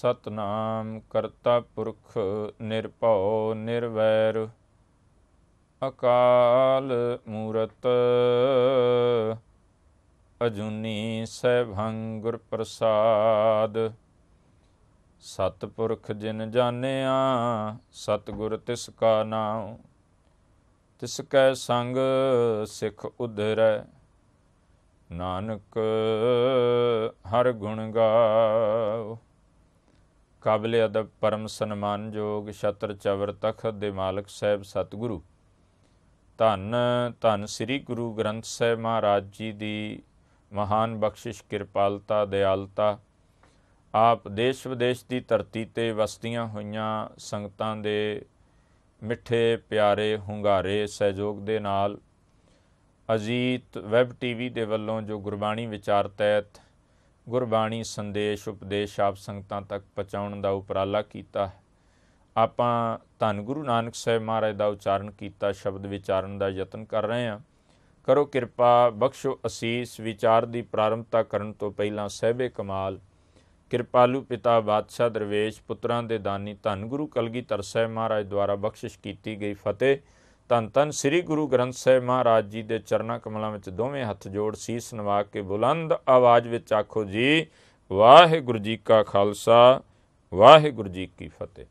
ਸਤਨਾਮ ਕਰਤਾ ਪੁਰਖ ਨਿਰਭਉ ਨਿਰਵੈਰ, ਅਕਾਲ ਮੂਰਤ ਅਜੂਨੀ ਸੈਭੰ ਗੁਰ ਪ੍ਰਸਾਦ ਸਤਪੁਰਖ ਜਿਨ ਜਾਣਿਆ, ਸਤਗੁਰ ਤਿਸ ਕਾ ਨਾਮ ਤਿਸ ਕੈ ਸੰਗ ਸਿਖ ਉਧਰੈ, ਨਾਨਕ ਹਰ ਗੁਣ ਗਾਓ ਕਾਬਲੇ ਅਦਬ ਪਰਮ ਸਨਮਾਨਯੋਗ ਛਤਰ ਚਵਰ ਤਖਤ ਦੇ ਮਾਲਕ ਸਾਹਿਬ ਸਤਿਗੁਰੂ। ਧੰਨ ਧੰਨ ਸ੍ਰੀ ਗੁਰੂ ਗ੍ਰੰਥ ਸਾਹਿਬ ਮਹਾਰਾਜ ਜੀ ਦੀ ਮਹਾਨ ਬਖਸ਼ਿਸ਼, ਕਿਰਪਾਲਤਾ, ਦਿਆਲਤਾ। ਆਪ ਦੇਸ਼ ਵਿਦੇਸ਼ ਦੀ ਧਰਤੀ ਤੇ ਵਸਦੀਆਂ ਹੋਈਆਂ ਸੰਗਤਾਂ ਦੇ ਮਿੱਠੇ, ਪਿਆਰੇ, ਹੁੰਗਾਰੇ ਸਹਿਯੋਗ ਦੇ ਨਾਲ ਅਜੀਤ ਵੈਬ ਟੀਵੀ ਦੇ ਵੱਲੋਂ ਜੋ ਗੁਰਬਾਣੀ ਵਿਚਾਰ ਤਹਿਤ ਗੁਰਬਾਣੀ, ਸੰਦੇਸ਼, ਉਪਦੇਸ਼ ਆਪ ਸੰਗਤਾਂ ਤੱਕ ਪਹੁੰਚਾਉਣ ਦਾ ਉਪਰਾਲਾ ਕੀਤਾ ਹੈ। ਆਪਾਂ ਧੰਨ ਗੁਰੂ ਨਾਨਕ ਸਾਹਿਬ ਮਹਾਰਾਜ ਦਾ ਉਚਾਰਨ ਕੀਤਾ, ਸ਼ਬਦ ਵਿਚਾਰਨ ਦਾ ਯਤਨ ਕਰ ਰਹੇ ਹਾਂ। ਕਰੋ ਕਿਰਪਾ, ਬਖਸ਼ੋ ਅਸੀਸ, ਵਿਚਾਰ ਦੀ ਪ੍ਰਾਰੰਭਤਾ ਕਰਨ ਤੋਂ ਪਹਿਲਾਂ ਸਹਿਬੇ ਕਮਾਲ। ਕਿਰਪਾਲੂ ਪਿਤਾ, ਬਾਦਸ਼ਾਹ, ਦਰਵੇਸ਼, ਪੁੱਤਰਾਂ ਦੇ ਦਾਨੀ ਧੰਨ ਗੁਰੂ ਕਲਗੀਧਰ ਸਾਹਿਬ ਮਹਾਰਾਜ ਦੁਆਰਾ ਬਖਸ਼ਿਸ਼ ਕੀਤੀ ਗਈ ਫਤਿਹ। ਧੰਨ ਧੰਨ ਸ੍ਰੀ ਗੁਰੂ ਗ੍ਰੰਥ ਸਾਹਿਬ ਮਹਾਰਾਜ ਜੀ ਦੇ ਚਰਨਾਂ ਕਮਲਾਂ ਵਿੱਚ ਦੋਵੇਂ ਹੱਥ ਜੋੜ ਸੀਸ ਨਵਾ ਕੇ ਬੁਲੰਦ ਆਵਾਜ਼ ਵਿੱਚ ਆਖੋ ਜੀ, ਵਾਹਿਗੁਰੂ ਜੀ ਕਾ ਖਾਲਸਾ, ਵਾਹਿਗੁਰੂ ਜੀ ਕੀ ਫਤਿਹ।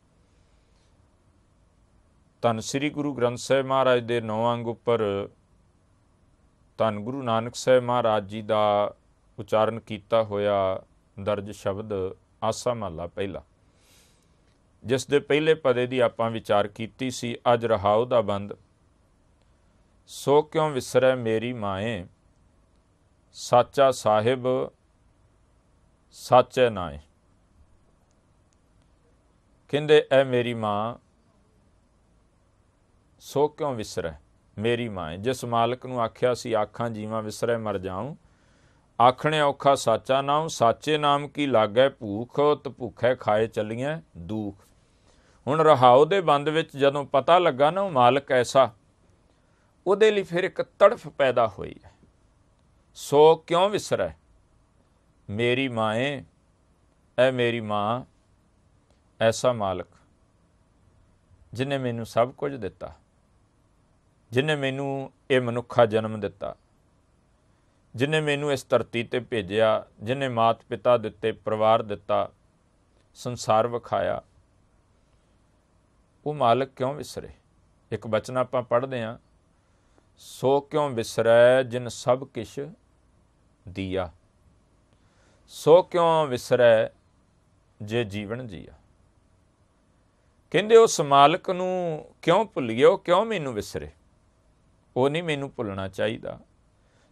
ਧੰਨ ਸ੍ਰੀ ਗੁਰੂ ਗ੍ਰੰਥ ਸਾਹਿਬ ਮਹਾਰਾਜ ਦੇ ਨੌ ਅੰਗ ਉੱਪਰ ਧੰਨ ਗੁਰੂ ਨਾਨਕ ਸਾਹਿਬ ਮਹਾਰਾਜ ਜੀ ਦਾ ਉਚਾਰਨ ਕੀਤਾ ਹੋਇਆ ਦਰਜ ਸ਼ਬਦ ਆਸਾ ਮਹਲਾ ਪਹਿਲਾ। ਜਿਸ ਦੇ ਪਹਿਲੇ ਪਦੇ ਦੀ ਆਪਾਂ ਵਿਚਾਰ ਕੀਤੀ ਸੀ, ਅੱਜ ਰਹਾਉ ਦਾ ਬੰਦ। ਸੋ ਕਿਉ ਵਿਸਰੈ ਮੇਰੀ ਮਾਏ? ਸਾਚਾ ਸਾਹਿਬ, ਸਾਚੇ ਨਾਏ। ਕਹਿੰਦੇ, ਐ ਮੇਰੀ ਮਾਂ, ਸੋ ਕਿਉ ਵਿਸਰੈ ਮੇਰੀ ਮਾਂ ਜਿਸ ਮਾਲਕ ਨੂੰ ਆਖਿਆ ਸੀ, ਆਖਾਂ ਜੀਵਾਂ ਵਿਸਰੈ ਮਰ ਜਾਉ। ਆਖਣੇ ਔਖਾ ਸਾਚਾ ਨਾਮ ਸਾਚੇ ਨਾਮ ਕੀ ਲਾਗੈ ਭੂਖ? ਤ ਭੁਖੈ ਖਾਏ ਚੱਲੀਆਂ ਦੂਖ। ਹੁਣ ਰਹਾਉ ਦੇ ਬੰਦ ਵਿੱਚ ਜਦੋਂ ਪਤਾ ਲੱਗਾ ਨਾ, ਉਹ ਮਾਲਕ ਐਸਾ ਉਹਦੇ ਲਈ ਫਿਰ ਇੱਕ ਤੜਫ ਪੈਦਾ ਹੋਈ ਹੈ। ਸੋ ਕਿਉਂ ਵਿਸਰੈ? ਮੇਰੀ ਮਾਏ, ਐ ਮੇਰੀ ਮਾਂ, ਐਸਾ ਮਾਲਕ, ਜਿਨੇ ਮੈਨੂੰ ਸਭ ਕੁਝ ਦਿੱਤਾ, ਜਿਨੇ ਮੈਨੂੰ ਇਹ ਮਨੁੱਖਾ ਜਨਮ ਦਿੱਤਾ, ਜਿਨੇ ਮੈਨੂੰ ਇਸ ਧਰਤੀ ਤੇ ਭੇਜਿਆ, ਜਿਨੇ ਮਾਤ ਪਿਤਾ ਦਿੱਤੇ, ਪਰਿਵਾਰ ਦਿੱਤਾ, ਸੰਸਾਰ ਵਿਖਾਇਆ। ਉਹ ਮਾਲਕ ਕਿਉਂ ਵਿਸਰੇ? ਇੱਕ ਬਚਨ ਆਪਾਂ ਪੜ੍ਹਦੇ ਆਂ। ਸੋ ਕਿਉਂ ਵਿਸਰੈ ਜਿਨ ਸਭ ਕਿਛ ਦੀਆ? ਸੋ ਕਿਉਂ ਵਿਸਰੈ ਜੇ ਜੀਵਨ ਜੀਆ? ਕਹਿੰਦੇ ਉਸ ਮਾਲਕ ਨੂੰ ਕਿਉਂ ਭੁੱਲੀਏ ਉਹ ਕਿਉਂ ਮੈਨੂੰ ਵਿਸਰੇ? ਉਹ ਨਹੀਂ ਮੈਨੂੰ ਭੁੱਲਣਾ ਚਾਹੀਦਾ।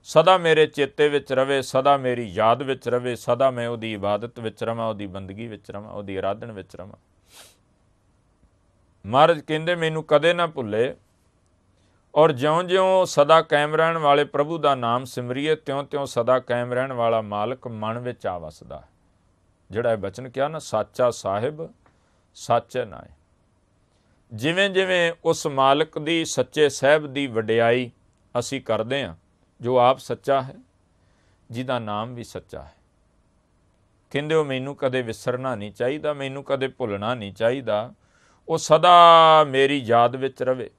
ਸਦਾ ਮੇਰੇ ਚੇਤੇ ਵਿੱਚ ਰਵੇ, ਸਦਾ ਮੇਰੀ ਯਾਦ ਵਿੱਚ ਰਵੇ, ਸਦਾ ਮੈਂ ਉਹਦੀ ਇਬਾਦਤ ਵਿੱਚ ਰਵਾਂ, ਉਹਦੀ ਬੰਦਗੀ ਵਿੱਚ ਰਵਾਂ, ਉਹਦੀ ਆਰਾਧਨ ਵਿੱਚ ਰਵਾਂ। ਮਹਾਰਾਜ ਕਹਿੰਦੇ, ਮੈਨੂੰ ਕਦੇ ਨਾ ਭੁੱਲੇ। ਔਰ ਜਿਉਂ-ਜਿਉਂ ਸਦਾ ਕਾਇਮ ਰਹਿਣ ਵਾਲੇ ਪ੍ਰਭੂ ਦਾ ਨਾਮ ਸਿਮਰੀਏ, ਤਿਉਂ-ਤਿਉਂ ਸਦਾ ਕਾਇਮ ਰਹਿਣ ਵਾਲਾ ਮਾਲਕ ਮਨ ਵਿੱਚ ਆ ਵਸਦਾ ਜਿਹੜਾ ਇਹ ਬਚਨ ਕਿਹਾ ਨਾ, ਸਾਚਾ ਸਾਹਿਬ, ਸੱਚ ਨਾਏ। ਜਿਵੇਂ-ਜਿਵੇਂ ਉਸ ਮਾਲਕ ਦੀ, ਸੱਚੇ ਸਾਹਿਬ ਦੀ ਵਡਿਆਈ ਅਸੀਂ ਕਰਦੇ ਹਾਂ, ਜੋ ਆਪ ਸੱਚਾ ਹੈ, ਜਿਹਦਾ ਨਾਮ ਵੀ ਸੱਚਾ ਹੈ। ਕਹਿੰਦੇ, ਉਹ ਮੈਨੂੰ ਕਦੇ ਵਿਸਰਨਾ ਨਹੀਂ ਚਾਹੀਦਾ, ਮੈਨੂੰ ਕਦੇ ਭੁੱਲਣਾ ਨਹੀਂ ਚਾਹੀਦਾ। ਉਹ ਸਦਾ ਮੇਰੀ ਯਾਦ ਵਿੱਚ ਰਵੇ।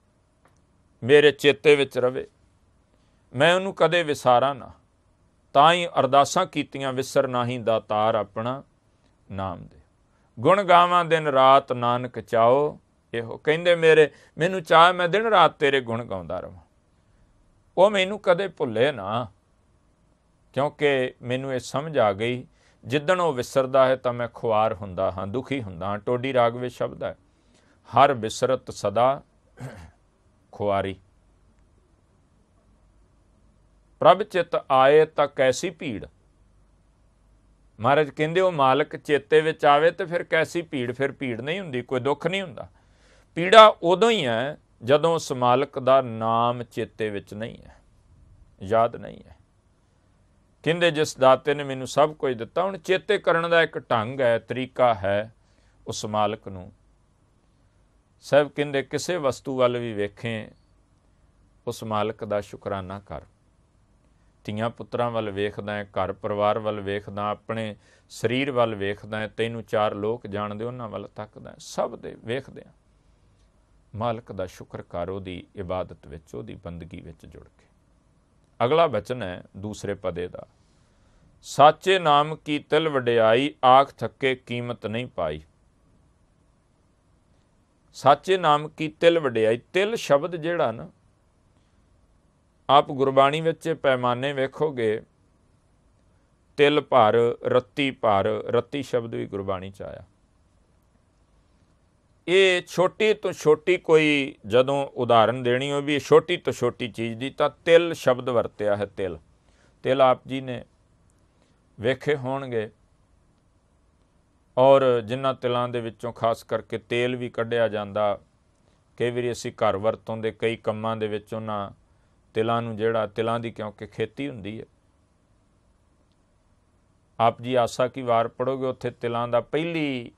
ਮੇਰੇ ਚੇਤੇ ਵਿੱਚ ਰਵੇ। ਮੈਂ ਉਹਨੂੰ ਕਦੇ ਵਿਸਾਰਾਂ ਨਾ। ਤਾਂ ਹੀ ਅਰਦਾਸਾਂ ਕੀਤੀਆਂ, ਵਿਸਰ ਨਹੀਂ ਦਾਤਾਰ ਆਪਣਾ ਨਾਮ ਦੇ। ਗੁਣ ਗਾਵਾਂ ਦਿਨ ਰਾਤ ਨਾਨਕ ਚਾਓ। ਇਹੋ ਕਹਿੰਦੇ ਮੇਰੇ, ਮੈਨੂੰ ਚਾਹ, ਮੈਂ ਦਿਨ ਰਾਤ ਤੇਰੇ ਗੁਣ ਗਾਉਂਦਾ ਰਵਾਂ। ਉਹ ਮੈਨੂੰ ਕਦੇ ਭੁੱਲੇ ਨਾ, ਕਿਉਂਕਿ ਮੈਨੂੰ ਇਹ ਸਮਝ ਆ ਗਈ, ਜਿੱਦਣ ਉਹ ਵਿਸਰਦਾ ਹੈ ਤਾਂ ਮੈਂ ਖੁਆਰ ਹੁੰਦਾ ਹਾਂ, ਦੁਖੀ ਹੁੰਦਾ ਹਾਂ। ਟੋਡੀ ਰਾਗ ਵਿੱਚ ਸ਼ਬਦ ਹੈ। ਹਰ ਵਿਸਰਤ ਸਦਾ ਖੁਆਰੀ। ਪ੍ਰਭ ਚਿਤ ਆਏ ਤਾਂ ਕੈਸੀ ਭੀੜ? ਮਹਾਰਾਜ ਕਹਿੰਦੇ, ਉਹ ਮਾਲਕ ਚੇਤੇ ਵਿੱਚ ਆਵੇ ਤੇ ਫਿਰ ਕੈਸੀ ਭੀੜ? ਫਿਰ ਭੀੜ ਨਹੀਂ ਹੁੰਦੀ, ਕੋਈ ਦੁੱਖ ਨਹੀਂ ਹੁੰਦਾ। ਪੀੜਾ ਉਦੋਂ ਹੀ ਹੈ ਜਦੋਂ ਉਸ ਮਾਲਕ ਦਾ ਨਾਮ ਚੇਤੇ ਵਿੱਚ ਨਹੀਂ ਹੈ, ਯਾਦ ਨਹੀਂ ਹੈ। ਕਹਿੰਦੇ, ਜਿਸ ਦਾਤੇ ਨੇ ਮੈਨੂੰ ਸਭ ਕੁਝ ਦਿੱਤਾ, ਹੁਣ ਚੇਤੇ ਕਰਨ ਦਾ ਇੱਕ ਢੰਗ ਹੈ, ਤਰੀਕਾ ਹੈ ਉਸ ਮਾਲਕ ਨੂੰ। ਸਭ ਕਹਿੰਦੇ ਕਿਸੇ ਵਸਤੂ ਵੱਲ ਵੀ ਵੇਖੇ, ਉਸ ਮਾਲਕ ਦਾ ਸ਼ੁਕਰਾਨਾ ਕਰ। ਧੀਆਂ ਪੁੱਤਰਾਂ ਵੱਲ ਵੇਖਦਾ ਹੈ, ਘਰ ਪਰਿਵਾਰ ਵੱਲ ਵੇਖਦਾ, ਆਪਣੇ ਸਰੀਰ ਵੱਲ ਵੇਖਦਾ ਹੈ, ਤੈਨੂੰ ਚਾਰ ਲੋਕ ਜਾਣਦੇ, ਉਹਨਾਂ ਵੱਲ ਤੱਕਦਾ ਸਭ ਦੇ ਵੇਖਦੇ ਆ। ਮਾਲਕ ਦਾ ਸ਼ੁਕਰ ਕਰ ਉਹਦੀ ਇਬਾਦਤ ਵਿੱਚ, ਉਹਦੀ ਬੰਦਗੀ ਵਿੱਚ ਜੁੜ ਕੇ। ਅਗਲਾ ਬਚਨ ਹੈ ਦੂਸਰੇ ਪਦੇ ਦਾ। ਸਾਚੇ ਨਾਮ ਕੀ ਤਿਲ ਵਡਿਆਈ, ਆਖ ਥੱਕੇ ਕੀਮਤ ਨਹੀਂ ਪਾਈ। ਸਾਚੇ ਨਾਮ ਕੀ ਤਿਲ ਵਡਿਆਈ? ਤਿਲ ਸ਼ਬਦ ਜਿਹੜਾ ਨਾ, ਆਪ ਗੁਰਬਾਣੀ ਵਿੱਚ ਪੈਮਾਨੇ ਵੇਖੋਗੇ, ਤਿਲ ਭਰ, ਰੱਤੀ ਭਰ, ਰੱਤੀ ਸ਼ਬਦ ਵੀ ਗੁਰਬਾਣੀ ਚ ਆਇਆ। ਇਹ ਛੋਟੀ ਤੋਂ ਛੋਟੀ ਕੋਈ ਜਦੋਂ ਉਦਾਹਰਨ ਦੇਣੀ ਹੋਵੇ ਇਹ ਛੋਟੀ ਤੋਂ ਛੋਟੀ ਚੀਜ਼ ਦੀ, ਤਾਂ ਤਿਲ ਸ਼ਬਦ ਵਰਤਿਆ ਹੈ ਤਿਲ। ਤਿਲ ਆਪ ਜੀ ਨੇ ਵੇਖੇ ਹੋਣਗੇ। ਔਰ ਜਿਨ੍ਹਾਂ ਤਿਲਾਂ ਦੇ ਵਿੱਚੋਂ ਖਾਸ ਕਰਕੇ ਤੇਲ ਵੀ ਕੱਢਿਆ ਜਾਂਦਾ, ਕਈ ਵਾਰੀ ਅਸੀਂ ਘਰ ਵਰਤੋਂ ਦੇ ਕਈ ਕੰਮਾਂ ਦੇ ਵਿੱਚ ਉਹਨਾਂ ਤਿਲਾਂ ਨੂੰ ਜਿਹੜਾ ਤਿਲਾਂ ਦੀ ਕਿਉਂਕਿ ਖੇਤੀ ਹੁੰਦੀ ਹੈ। ਆਪ ਜੀ ਆਸਾ ਕੀ ਵਾਰ ਪੜੋਗੇ? ਉੱਥੇ ਤਿਲਾਂ ਦਾ ਪਹਿਲੀ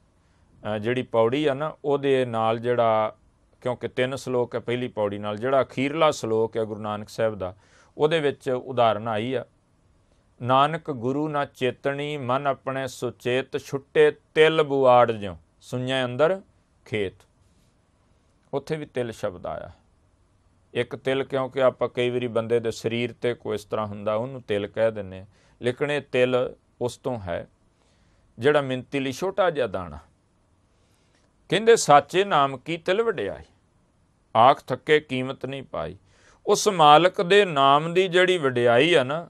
ਜਿਹੜੀ ਪੌੜੀ ਆ ਨਾ, ਉਹਦੇ ਨਾਲ ਜਿਹੜਾ ਕਿਉਂਕਿ ਤਿੰਨ ਸ਼ਲੋਕ ਹੈ, ਪਹਿਲੀ ਪੌੜੀ ਨਾਲ ਜਿਹੜਾ ਅਖੀਰਲਾ ਸ਼ਲੋਕ ਹੈ ਗੁਰੂ ਨਾਨਕ ਸਾਹਿਬ ਦਾ, ਉਹਦੇ ਵਿੱਚ ਉਦਾਹਰਨ ਆਈ ਆ। ਨਾਨਕ ਗੁਰੂ ਨਾ ਚੇਤਣੀ, ਮਨ ਆਪਣੇ ਸੁਚੇਤ, ਛੁੱਟੇ ਤਿਲ ਬੁਆੜ ਜਿਉ। ਸੁਣਿਆ ਅੰਦਰ, ਖੇਤ। ਉੱਥੇ ਵੀ ਤਿਲ ਸ਼ਬਦ ਆਇਆ ਇੱਕ ਤਿਲ ਕਿਉਂਕਿ ਆਪਾਂ ਕਈ ਵਾਰੀ ਬੰਦੇ ਦੇ ਸਰੀਰ ਤੇ ਕੋਈ ਇਸ ਤਰ੍ਹਾਂ ਹੁੰਦਾ, ਉਹਨੂੰ ਤਿਲ ਕਹਿ ਦਿੰਨੇ ਲੇਕਿਨ ਇਹ ਤਿਲ ਉਸ ਤੋਂ ਹੈ, ਜਿਹੜਾ ਮਿੰਤੀ ਲਈ ਛੋਟਾ ਜਿਹਾ ਦਾਣਾ। ਕਹਿੰਦੇ, ਸਾਚੇ ਨਾਮ ਕੀ ਤਿਲ ਵਡਿਆਈ? ਆਖ ਥੱਕੇ ਕੀਮਤ ਨਹੀਂ ਪਾਈ। ਉਸ ਮਾਲਕ ਦੇ ਨਾਮ ਦੀ ਜਿਹੜੀ ਵਡਿਆਈ ਆ ਨਾ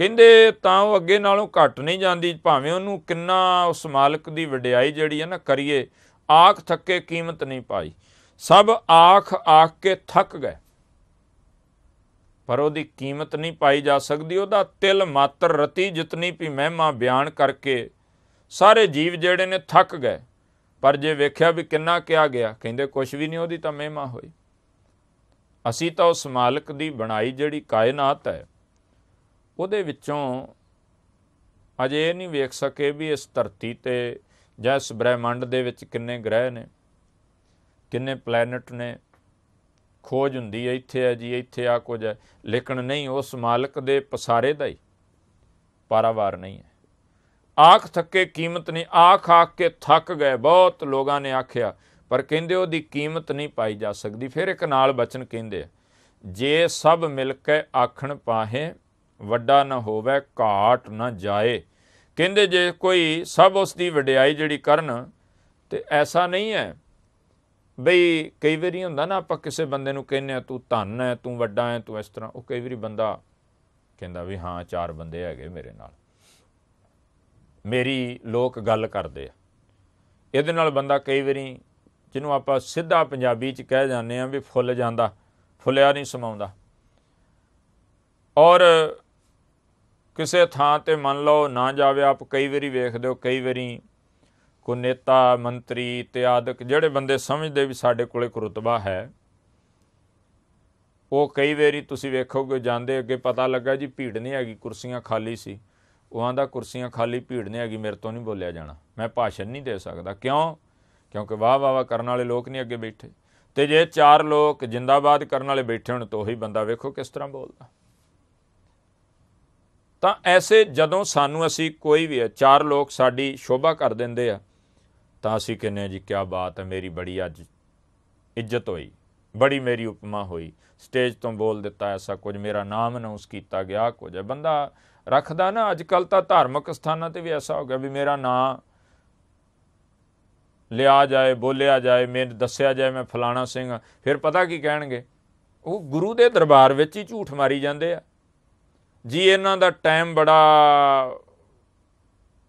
ਕਹਿੰਦੇ ਤਾਂ ਉਹ ਅੱਗੇ ਨਾਲੋਂ ਘੱਟ ਨਹੀਂ ਜਾਂਦੀ, ਭਾਵੇਂ ਉਹਨੂੰ ਕਿੰਨਾ ਉਸ ਮਾਲਕ ਦੀ ਵਡਿਆਈ ਜਿਹੜੀ ਹੈ ਨਾ ਕਰੀਏ, ਆਖ ਥੱਕੇ ਕੀਮਤ ਨਹੀਂ ਪਾਈ। ਸਭ ਆਖ ਆਖ ਕੇ ਥੱਕ ਗਏ। ਪਰ ਉਹਦੀ ਕੀਮਤ ਨਹੀਂ ਪਾਈ ਜਾ ਸਕਦੀ, ਉਹਦਾ ਤਿਲ ਮਾਤਰ ਰਤੀ ਜਿਤਨੀ ਵੀ ਮਹਿਮਾ ਬਿਆਨ ਕਰਕੇ ਸਾਰੇ ਜੀਵ ਜਿਹੜੇ ਨੇ ਥੱਕ ਗਏ। ਪਰ ਜੇ ਵੇਖਿਆ ਵੀ ਕਿੰਨਾ ਕਿਹਾ ਗਿਆ, ਕਹਿੰਦੇ ਕੁਝ ਵੀ ਨਹੀਂ ਉਹਦੀ ਤਾਂ ਮਹਿਮਾ ਹੋਈ। ਅਸੀਂ ਤਾਂ ਉਸ ਮਾਲਕ ਦੀ ਬਣਾਈ ਜਿਹੜੀ ਕਾਇਨਾਤ ਹੈ ਉਹਦੇ ਵਿੱਚੋਂ ਅਜੇ ਇਹ ਨਹੀਂ ਵੇਖ ਸਕੇ ਵੀ ਇਸ ਧਰਤੀ ਤੇ ਜਾਂ ਇਸ ਬ੍ਰਹਿਮੰਡ ਦੇ ਵਿੱਚ ਕਿੰਨੇ ਗ੍ਰਹਿ ਨੇ, ਕਿੰਨੇ ਪਲੈਨਟ ਨੇ। ਖੋਜ ਹੁੰਦੀ ਹੈ, ਇੱਥੇ ਹੈ ਜੀ, ਇੱਥੇ ਆ ਕੁਝ ਹੈ। ਲੇਕਿਨ ਨਹੀਂ, ਉਸ ਮਾਲਕ ਦੇ ਪਸਾਰੇ ਦਾ ਹੀ ਪਾਰਾਵਾਰ ਨਹੀਂ ਹੈ। ਆਖ ਥੱਕੇ ਕੀਮਤ ਨਹੀਂ, ਆਖ ਆਖ ਕੇ ਥੱਕ ਗਏ। ਬਹੁਤ ਲੋਕਾਂ ਨੇ ਆਖਿਆ, ਪਰ ਕਹਿੰਦੇ ਉਹਦੀ ਕੀਮਤ ਨਹੀਂ ਪਾਈ ਜਾ ਸਕਦੀ। ਫਿਰ ਇੱਕ ਨਾਲ ਬਚਨ ਕਹਿੰਦੇ ਜੇ ਸਭ ਮਿਲ ਕੇ ਆਖਣ ਪਾਹੇ ਵੱਡਾ ਨਾ ਹੋਵੇ, ਘਾਟ ਨਾ ਜਾਏ। ਕਹਿੰਦੇ ਜੇ ਕੋਈ ਸਭ ਉਸ ਦੀ ਵਡਿਆਈ ਜਿਹੜੀ ਕਰਨ, ਤੇ ਐਸਾ ਨਹੀਂ ਹੈ। ਬਈ ਕਈ ਵਾਰੀ ਹੁੰਦਾ ਨਾ ਆਪਾਂ ਕਿਸੇ ਬੰਦੇ ਨੂੰ ਕਹਿੰਨੇ ਆ, ਤੂੰ ਧੰਨ ਹੈ, ਤੂੰ ਵੱਡਾ ਹੈ, ਤੂੰ ਇਸ ਤਰ੍ਹਾਂ। ਉਹ ਕਈ ਵਾਰੀ ਬੰਦਾ ਕਹਿੰਦਾ ਵੀ ਹਾਂ, ਚਾਰ ਬੰਦੇ ਹੈਗੇ ਮੇਰੇ ਨਾਲ। ਮੇਰੀ ਲੋਕ ਗੱਲ ਕਰਦੇ ਆ। ਇਹਦੇ ਨਾਲ ਬੰਦਾ ਕਈ ਵਾਰੀ, ਜਿਹਨੂੰ ਆਪਾਂ ਸਿੱਧਾ ਪੰਜਾਬੀ ਚ ਕਹਿ ਜਾਂਦੇ ਆ ਵੀ ਫੁੱਲ ਜਾਂਦਾ, ਫੁੱਲਿਆ ਨਹੀਂ ਸਮਾਉਂਦਾ। ਔਰ ਕਿਸੇ ਥਾਂ ਤੇ ਮੰਨ ਲਓ ਨਾ ਜਾਵੇ, ਆਪ ਕਈ ਵਾਰੀ ਵੇਖਦੇ ਹੋ, ਕਈ ਵਾਰੀ ਕੋ ਨੇਤਾ, ਮੰਤਰੀ ਤੇ ਆਦਿਕ ਜਿਹੜੇ ਬੰਦੇ ਸਮਝਦੇ ਵੀ ਸਾਡੇ ਕੋਲੇ ਇੱਕ ਰਤਬਾ ਹੈ, ਉਹ ਕਈ ਵਾਰੀ ਤੁਸੀਂ ਵੇਖੋਗੇ, ਜਾਂਦੇ ਅੱਗੇ ਪਤਾ ਲੱਗਾ ਜੀ ਭੀੜ ਨਹੀਂ ਹੈਗੀ, ਕੁਰਸੀਆਂ ਖਾਲੀ ਸੀ। ਉਹ ਆਂਦਾ ਕੁਰਸੀਆਂ ਖਾਲੀ, ਭੀੜ ਨਹੀਂ ਹੈਗੀ, ਮੇਰੇ ਤੋਂ ਨਹੀਂ ਬੋਲਿਆ ਜਾਣਾ। ਮੈਂ ਭਾਸ਼ਣ ਨਹੀਂ ਦੇ ਸਕਦਾ। ਕਿਉਂ? ਕਿਉਂਕਿ ਵਾਹ ਵਾਹ ਕਰਨ ਵਾਲੇ ਲੋਕ ਨਹੀਂ ਅੱਗੇ ਬੈਠੇ। ਤੇ ਜੇ ਚਾਰ ਲੋਕ ਜਿੰਦਾਬਾਦ ਕਰਨ ਵਾਲੇ ਬੈਠੇ ਹੋਣ, ਤਾਂ ਉਹੀ ਬੰਦਾ ਵੇਖੋ ਕਿਸ ਤਰ੍ਹਾਂ ਬੋਲਦਾ। ਤਾਂ ਐਸੇ ਜਦੋਂ ਸਾਨੂੰ ਅਸੀਂ ਕੋਈ ਵੀ ਹੈ, ਚਾਰ ਲੋਕ ਸਾਡੀ ਸ਼ੋਭਾ ਕਰ ਦਿੰਦੇ ਆ, ਤਾਂ ਅਸੀਂ ਕਹਿੰਨੇ ਜੀ ਕੀ ਬਾਤ ਹੈ, ਮੇਰੀ ਬੜੀ ਅੱਜ ਇੱਜ਼ਤ ਹੋਈ, ਬੜੀ ਮੇਰੀ ਉਪਮਾ ਹੋਈ, ਸਟੇਜ ਤੋਂ ਬੋਲ ਦਿੱਤਾ ਐਸਾ ਕੁਝ, ਮੇਰਾ ਨਾਮ ਅਨਾਉਂਸ ਕੀਤਾ ਗਿਆ ਕੁਝ ਹੈ। ਬੰਦਾ ਰੱਖਦਾ ਨਾ ਅੱਜ ਕੱਲ ਤਾਂ ਧਾਰਮਿਕ ਸਥਾਨਾਂ ਤੇ ਵੀ ਐਸਾ ਹੋ ਗਿਆ ਵੀ ਮੇਰਾ ਨਾਂ ਲਿਆ ਜਾਏ, ਬੋਲਿਆ ਜਾਏ ਮੈਨੂੰ ਦੱਸਿਆ ਜਾਏ, ਮੈਂ ਫਲਾਣਾ ਸਿੰਘ ਫਿਰ ਪਤਾ ਕੀ ਕਹਿਣਗੇ? ਉਹ ਗੁਰੂ ਦੇ ਦਰਬਾਰ ਵਿੱਚ ਹੀ ਝੂਠ ਮਾਰੀ ਜਾਂਦੇ ਆ। ਜੀ, ਇਹਨਾਂ ਦਾ ਟਾਈਮ ਬੜਾ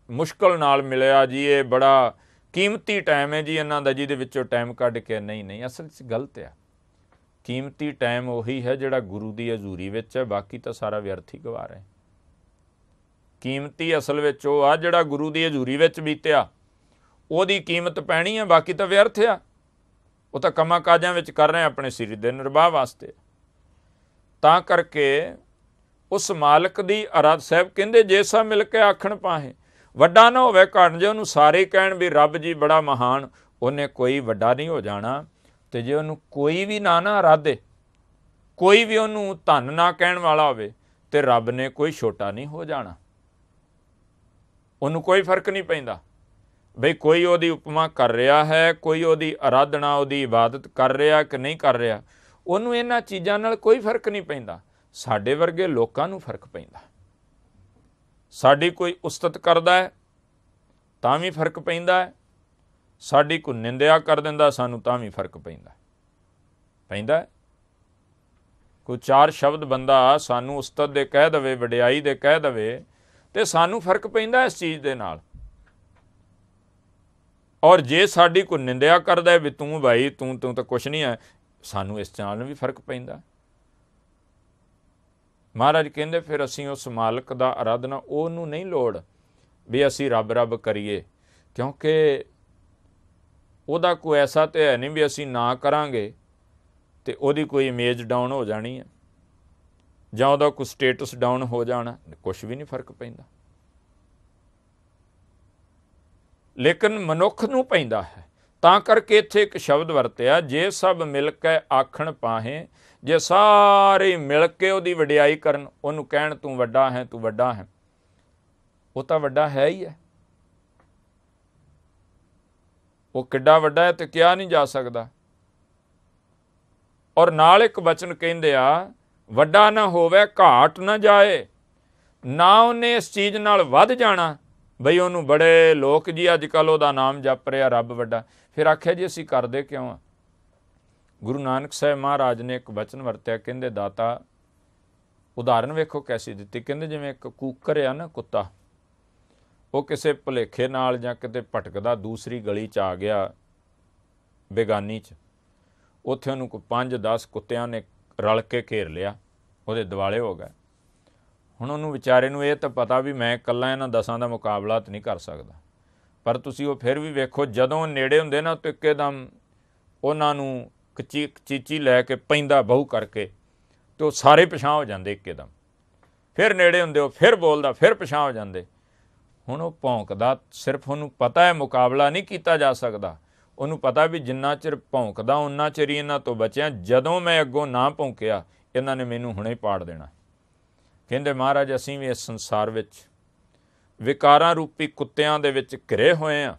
ਮੁਸ਼ਕਲ ਨਾਲ ਮਿਲਿਆ ਜੀ, ਇਹ ਬੜਾ ਕੀਮਤੀ ਟਾਈਮ ਹੈ ਜੀ, ਇਹਨਾਂ ਦਾ ਜਿਹਦੇ ਵਿੱਚੋਂ ਟਾਈਮ ਕੱਢ ਕੇ ਨਹੀਂ ਨਹੀਂ, ਅਸਲ 'ਚ ਗਲਤ ਆ। ਕੀਮਤੀ ਟਾਈਮ ਉਹੀ ਹੈ ਜਿਹੜਾ ਗੁਰੂ ਦੀ ਹਜ਼ੂਰੀ ਵਿੱਚ ਹੈ, ਬਾਕੀ ਤਾਂ ਸਾਰਾ ਵਿਅਰਥ ਹੀ ਗਵਾ ਰਹੇ ਕੀਮਤੀ ਅਸਲ ਵਿੱਚ ਉਹ ਆ ਜਿਹੜਾ ਗੁਰੂ ਦੀ ਹਜ਼ੂਰੀ ਵਿੱਚ ਬੀਤਿਆ। ਉਹਦੀ ਕੀਮਤ ਪੈਣੀ ਹੈ, ਬਾਕੀ ਤਾਂ ਵਿਅਰਥ ਆ। ਉਹ ਤਾਂ ਕਮਾ ਕਾਜਾਂ ਵਿੱਚ ਕਰ ਰਹੇ ਆਪਣੇ ਸਰੀਰ ਦੇ ਨਿਰਵਾਹ ਵਾਸਤੇ। ਤਾਂ ਕਰਕੇ ਉਸ ਮਾਲਕ ਦੀ ਅਰਾਧ ਸਾਹਿਬ ਕਹਿੰਦੇ, ਜੇ ਸਭ ਮਿਲ ਕੇ ਆਖਣ ਪਾਹੇ, ਵੱਡਾ ਨਾ ਹੋਵੇ ਘਣ ਜੇ ਉਹਨੂੰ ਸਾਰੇ ਕਹਿਣ ਵੀ ਰੱਬ ਜੀ ਬੜਾ ਮਹਾਨ, ਉਹਨੇ ਕੋਈ ਵੱਡਾ ਨਹੀਂ ਹੋ ਜਾਣਾ। ਤੇ ਜੇ ਉਹਨੂੰ ਕੋਈ ਵੀ ਨਾ ਨਾ ਅਰਾਧੇ, ਕੋਈ ਵੀ ਉਹਨੂੰ ਧੰਨ ਨਾ ਕਹਿਣ ਵਾਲਾ ਹੋਵੇ, ਤੇ ਰੱਬ ਨੇ ਕੋਈ ਛੋਟਾ ਨਹੀਂ ਹੋ ਜਾਣਾ। ਉਹਨੂੰ ਕੋਈ ਫ਼ਰਕ ਨਹੀਂ ਪੈਂਦਾ। ਬਈ ਕੋਈ ਉਹਦੀ ਉਪਮਾ ਕਰ ਰਿਹਾ ਹੈ, ਕੋਈ ਉਹਦੀ ਆਰਾਧਨਾ ਉਹਦੀ ਇਬਾਦਤ ਕਰ ਰਿਹਾ ਕਿ ਨਹੀਂ ਕਰ ਰਿਹਾ, ਉਹਨੂੰ ਇਹਨਾਂ ਚੀਜ਼ਾਂ ਨਾਲ ਕੋਈ ਫ਼ਰਕ ਨਹੀਂ ਪੈਂਦਾ। ਸਾਡੇ ਵਰਗੇ ਲੋਕਾਂ ਨੂੰ ਫ਼ਰਕ ਪੈਂਦਾ। ਸਾਡੀ ਕੋਈ ਉਸਤਤ ਕਰਦਾ ਹੈ, ਤਾਂ ਵੀ ਫ਼ਰਕ ਪੈਂਦਾ ਹੈ। ਸਾਡੀ ਕੋਈ ਨਿੰਦਿਆ ਕਰ ਦਿੰਦਾ, ਸਾਨੂੰ ਤਾਂ ਵੀ ਫ਼ਰਕ ਪੈਂਦਾ ਪੈਂਦਾ ਕੋਈ ਚਾਰ ਸ਼ਬਦ ਬੰਦਾ ਸਾਨੂੰ ਉਸਤਤ ਦੇ ਕਹਿ ਦਵੇ, ਵਡਿਆਈ ਦੇ ਕਹਿ ਦਵੇ, ਤੇ ਸਾਨੂੰ ਫ਼ਰਕ ਪੈਂਦਾ ਇਸ ਚੀਜ਼ ਦੇ ਨਾਲ। ਔਰ ਜੇ ਸਾਡੀ ਕੋਈ ਨਿੰਦਿਆ ਕਰਦਾ ਵੀ ਤੂੰ ਭਾਈ ਤੂੰ ਤੂੰ ਤਾਂ ਕੁਛ ਨਹੀਂ ਹੈ, ਸਾਨੂੰ ਇਸ ਨਾਲ ਵੀ ਫ਼ਰਕ ਪੈਂਦਾ ਮਹਾਰਾਜ ਕਹਿੰਦੇ, ਫਿਰ ਅਸੀਂ ਉਸ ਮਾਲਕ ਦਾ ਆਰਾਧਨਾ ਉਹਨੂੰ ਨਹੀਂ ਲੋੜ ਵੀ ਅਸੀਂ ਰੱਬ ਰੱਬ ਕਰੀਏ, ਕਿਉਂਕਿ ਉਹਦਾ ਕੋਈ ਐਸਾ ਤੇ ਹੈ ਨਹੀਂ ਵੀ ਅਸੀਂ ਨਾ ਕਰਾਂਗੇ ਤੇ ਉਹਦੀ ਕੋਈ ਇਮੇਜ ਡਾਊਨ ਹੋ ਜਾਣੀ ਹੈ ਜਾਂ ਉਹਦਾ ਕੋਈ ਸਟੇਟਸ ਡਾਊਨ ਹੋ ਜਾਣਾ ਕੁਝ ਵੀ ਨਹੀਂ ਫ਼ਰਕ ਪੈਂਦਾ। ਲੇਕਿਨ ਮਨੁੱਖ ਨੂੰ ਪੈਂਦਾ ਹੈ। ਤਾਂ ਕਰਕੇ ਇੱਥੇ ਇੱਕ ਸ਼ਬਦ ਵਰਤਿਆ, ਜੇ ਸਭ ਮਿਲ ਕੇ ਆਖਣ ਪਾਹੇ, ਜੇ ਸਾਰੇ ਮਿਲ ਕੇ ਉਹਦੀ ਵਡਿਆਈ ਕਰਨ, ਉਹਨੂੰ ਕਹਿਣ ਤੂੰ ਵੱਡਾ ਹੈ, ਤੂੰ ਵੱਡਾ ਹੈ। ਉਹ ਤਾਂ ਵੱਡਾ ਹੈ ਹੀ ਹੈ। ਉਹ ਕਿੱਡਾ ਵੱਡਾ ਹੈ ਤੇ ਕਿਹਾ ਨਹੀਂ ਜਾ ਸਕਦਾ। ਔਰ ਨਾਲ ਇੱਕ ਵਚਨ ਕਹਿੰਦੇ ਆ, ਵੱਡਾ ਨਾ ਹੋਵੇ, ਘਾਟ ਨਾ ਜਾਏ। ਨਾ ਉਹਨੇ ਇਸ ਚੀਜ਼ ਨਾਲ ਵੱਧ ਜਾਣਾ, ਬਈ ਉਹਨੂੰ ਬੜੇ ਲੋਕ ਜੀ, ਅੱਜ ਕੱਲ ਉਹਦਾ ਨਾਮ ਜਪ ਰਿਹਾ, ਰੱਬ ਵੱਡਾ। ਫਿਰ ਆਖਿਆ ਜੀ, ਅਸੀਂ ਕਰਦੇ ਕਿਉਂ ਆ? ਗੁਰੂ ਨਾਨਕ ਸਾਹਿਬ ਮਹਾਰਾਜ ਨੇ ਇੱਕ ਵਚਨ ਵਰਤਿਆ, ਕਹਿੰਦੇ ਦਾਤਾ, ਉਦਾਹਰਨ ਵੇਖੋ ਕੈਸੀ ਦਿੱਤੀ। ਕਹਿੰਦੇ ਜਿਵੇਂ ਇੱਕ ਕੂਕਰ ਆ ਨਾ ਕੁੱਤਾ, ਉਹ ਕਿਸੇ ਭੁਲੇਖੇ ਨਾਲ ਜਾਂ ਕਿਤੇ ਭਟਕਦਾ ਦੂਸਰੀ ਗਲੀ ਚ ਆ ਗਿਆ ਬੇਗਾਨੀ ਚ। ਉੱਥੇ ਉਹਨੂੰ ਕੋਈ 5-10 ਕੁੱਤਿਆਂ ਨੇ ਰਲ ਕੇ ਘੇਰ ਲਿਆ, ਉਹਦੇ ਦਿਵਾਲੇ ਹੋ ਗਏ। ਹੁਣ ਉਹਨੂੰ ਵਿਚਾਰੇ ਨੂੰ ਇਹ ਤਾਂ ਪਤਾ ਵੀ ਮੈਂ ਇਕੱਲਾ ਇਹਨਾਂ ਦਸਾਂ ਦਾ ਮੁਕਾਬਲਾ ਤਾਂ ਨਹੀਂ ਕਰ ਸਕਦਾ। ਪਰ ਤੁਸੀਂ ਉਹ ਫਿਰ ਵੀ ਵੇਖੋ, ਜਦੋਂ ਨੇੜੇ ਹੁੰਦੇ ਨਾ ਤਾਂ ਇੱਕਦਮ ਉਹਨਾਂ ਨੂੰ ਕਚੀ ਚੀਚੀ ਲੈ ਕੇ ਪੈਂਦਾ ਬਹੁ ਕਰਕੇ ਤੇ ਉਹ ਸਾਰੇ ਪਛਾਣ ਹੋ ਜਾਂਦੇ ਇੱਕਦਮ। ਫਿਰ ਨੇੜੇ ਹੁੰਦੇ, ਉਹ ਫਿਰ ਬੋਲਦਾ, ਫਿਰ ਪਛਾਣ ਹੋ ਜਾਂਦੇ। ਹੁਣ ਉਹ ਭੌਂਕਦਾ, ਸਿਰਫ ਉਹਨੂੰ ਪਤਾ ਹੈ, ਮੁਕਾਬਲਾ ਨਹੀਂ ਕੀਤਾ ਜਾ ਸਕਦਾ। ਉਹਨੂੰ ਪਤਾ ਵੀ ਜਿੰਨਾ ਚਿਰ ਭੌਂਕਦਾ ਉਹਨਾਂ ਚਿਰ ਹੀ ਇਹਨਾਂ ਤੋਂ ਬਚਿਆ। ਜਦੋਂ ਮੈਂ ਅੱਗੋਂ ਨਾ ਭੌਂਕਿਆ, ਇਹਨਾਂ ਨੇ ਮੈਨੂੰ ਹੁਣੇ ਪਾੜ ਦੇਣਾ। ਕਹਿੰਦੇ ਮਹਾਰਾਜ, ਅਸੀਂ ਵੀ ਇਸ ਸੰਸਾਰ ਵਿੱਚ ਵਿਕਾਰਾਂ ਰੂਪੀ ਕੁੱਤਿਆਂ ਦੇ ਵਿੱਚ ਘਿਰੇ ਹੋਏ ਆ।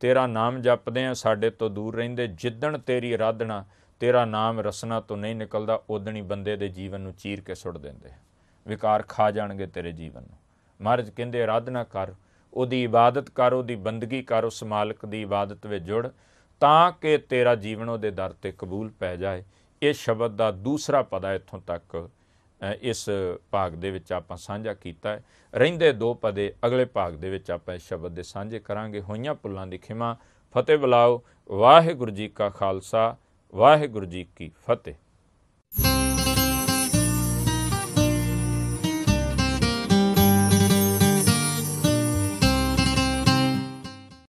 ਤੇਰਾ ਨਾਮ ਜਪਦੇ ਆ, ਸਾਡੇ ਤੋਂ ਦੂਰ ਰਹਿੰਦੇ। ਜਿੱਦਣ ਤੇਰੀ ਆਰਾਧਨਾ ਤੇਰਾ ਨਾਮ ਰਸਨਾ ਤੋਂ ਨਹੀਂ ਨਿਕਲਦਾ ਉਦਣੀ ਬੰਦੇ ਦੇ ਜੀਵਨ ਨੂੰ ਚੀਰ ਕੇ ਸੁੱਟ ਦਿੰਦੇ ਵਿਕਾਰ ਖਾ ਜਾਣਗੇ ਤੇਰੇ ਜੀਵਨ ਨੂੰ। ਮਹਾਰਾਜ ਕਹਿੰਦੇ ਆਰਾਧਨਾ ਕਰ, ਉਹਦੀ ਇਬਾਦਤ ਕਰ, ਉਹਦੀ ਬੰਦਗੀ ਕਰ, ਉਸ ਮਾਲਕ ਦੀ ਇਬਾਦਤ ਵਿੱਚ ਜੁੜ, ਤਾਂ ਕਿ ਤੇਰਾ ਜੀਵਨ ਉਹਦੇ ਦਰ ਤੇ ਕਬੂਲ ਪੈ ਜਾਏ। ਇਹ ਸ਼ਬਦ ਦਾ ਦੂਸਰਾ ਪਦਾ ਇੱਥੋਂ ਤੱਕ ਇਸ ਭਾਗ ਦੇ ਵਿੱਚ ਆਪਾਂ ਸਾਂਝਾ ਕੀਤਾ ਹੈ। ਰਹਿੰਦੇ ਦੋ ਪਦੇ, ਅਗਲੇ ਭਾਗ ਦੇ ਵਿੱਚ ਆਪਾਂ ਇਸ ਸ਼ਬਦ ਦੇ ਸਾਂਝੇ ਕਰਾਂਗੇ। ਹੋਈਆਂ ਪੁੱਲਾਂ ਦੀ ਖਿਮਾ, ਫਤਿਹ ਬੁਲਾਓ। ਵਾਹਿਗੁਰੂ ਜੀ ਕਾ ਖਾਲਸਾ, ਵਾਹਿਗੁਰੂ ਜੀ ਕੀ ਫਤਿਹ।